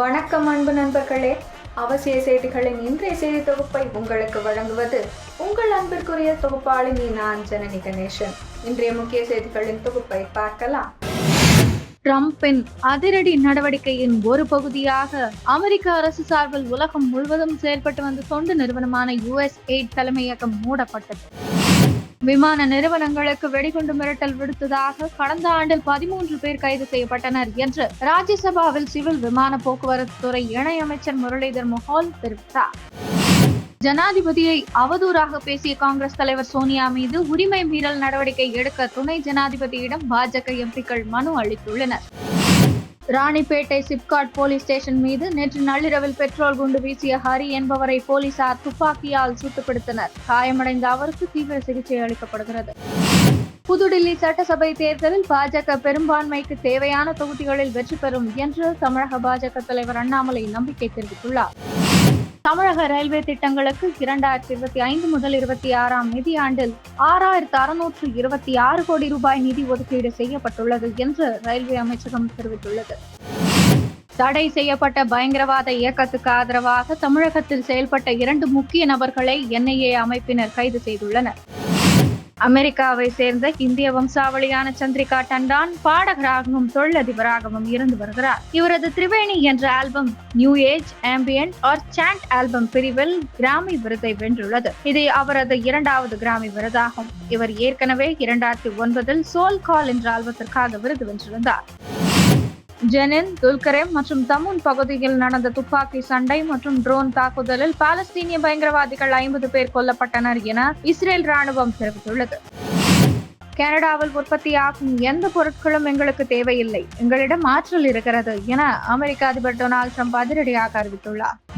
வணக்கம் அன்பு நண்பர்களே. அவசிய செய்திகளின் இன்றைய செய்தி தொகுப்பை உங்களுக்கு வழங்குவது உங்கள் அன்பிற்குரிய தொகுப்பாளினி நான் ஜனனி கணேசன். இன்றைய முக்கிய செய்திகளின் தொகுப்பை பார்க்கலாம். டிரம்பின் அதிரடி நடவடிக்கையின் ஒரு பகுதியாக அமெரிக்க அரசு சார்பில் உலகம் முழுவதும் செயல்பட்டு வந்த தொண்டு நிறுவனமான யுஎஸ் எய்ட் தலைமையகம் மூடப்பட்டது. விமான நிறுவனங்களுக்கு வெடிகுண்டு மிரட்டல் விடுத்ததாக கடந்த ஆண்டில் பதிமூன்று பேர் கைது செய்யப்பட்டனர் என்று ராஜ்யசபாவில் சிவில் விமான போக்குவரத்து துறை இணையமைச்சர் முரளிதர் மொஹால் தெரிவித்தார். ஜனாதிபதியை அவதூறாக பேசிய காங்கிரஸ் தலைவர் சோனியா மீது உரிமை மீறல் நடவடிக்கை எடுக்க துணை ஜனாதிபதியிடம் பாஜக எம்பிக்கள் மனு அளித்துள்ளனர். ராணிப்பேட்டை சிப்காட் போலீஸ் ஸ்டேஷன் மீது நேற்று நள்ளிரவில் பெட்ரோல் குண்டு வீசிய ஹரி என்பவரை போலீசார் துப்பாக்கியால் சுட்டுப்பிடித்தனர். காயமடைந்த அவருக்கு தீவிர சிகிச்சை அளிக்கப்படுகிறது. புதுடில்லி சட்டசபை தேர்தலில் பாஜக பெரும்பான்மைக்கு தேவையான தொகுதிகளில் வெற்றி பெறும் என்று தமிழக பாஜக தலைவர் அண்ணாமலை நம்பிக்கை தெரிவித்துள்ளார். தமிழக ரயில்வே திட்டங்களுக்கு இரண்டாயிரத்தி இருபத்தி ஐந்து முதல் இருபத்தி ஆறாம் நிதியாண்டில் ஆறாயிரத்து அறுநூற்று இருபத்தி ஆறு கோடி ரூபாய் நிதி ஒதுக்கீடு செய்யப்பட்டுள்ளது என்று ரயில்வே அமைச்சகம் தெரிவித்துள்ளது. தடை செய்யப்பட்ட பயங்கரவாத இயக்கத்துக்கு ஆதரவாக தமிழகத்தில் செயல்பட்ட இரண்டு முக்கிய நபர்களை என்ஐஏ அமைப்பினர் கைது செய்துள்ளனர். அமெரிக்காவை சேர்ந்த இந்திய வம்சாவளியான சந்திரிகா டண்டான் பாடகராகவும் தொழிலதிபராகவும் இருந்து வருகிறார். இவரது திரிவேணி என்ற album new age ambient or chant album பிரிவில் கிராமி விருதை வென்றுள்ளது. இது அவரது இரண்டாவது கிராமி விருதாகும். இவர் ஏற்கனவே இரண்டாயிரத்தி ஒன்பதில் சோல் கால் என்ற ஆல்பத்திற்காக விருது வென்றிருந்தார். ஜெனின் துல்கரேம் மற்றும் தமுன் பகுதியில் நடந்த துப்பாக்கி சண்டை மற்றும் ட்ரோன் தாக்குதலில் பாலஸ்தீனிய பயங்கரவாதிகள் ஐம்பது பேர் கொல்லப்பட்டனர் என இஸ்ரேல் ராணுவம் தெரிவித்துள்ளது. கனடாவில் உற்பத்தியாகும் எந்த பொருட்களும் எங்களுக்கு தேவையில்லை. எங்களிடம் ஆற்றல் இருக்கிறது என அமெரிக்க அதிபர் டொனால்ட் ட்ரம்ப் அதிரடியாக அறிவித்துள்ளார்.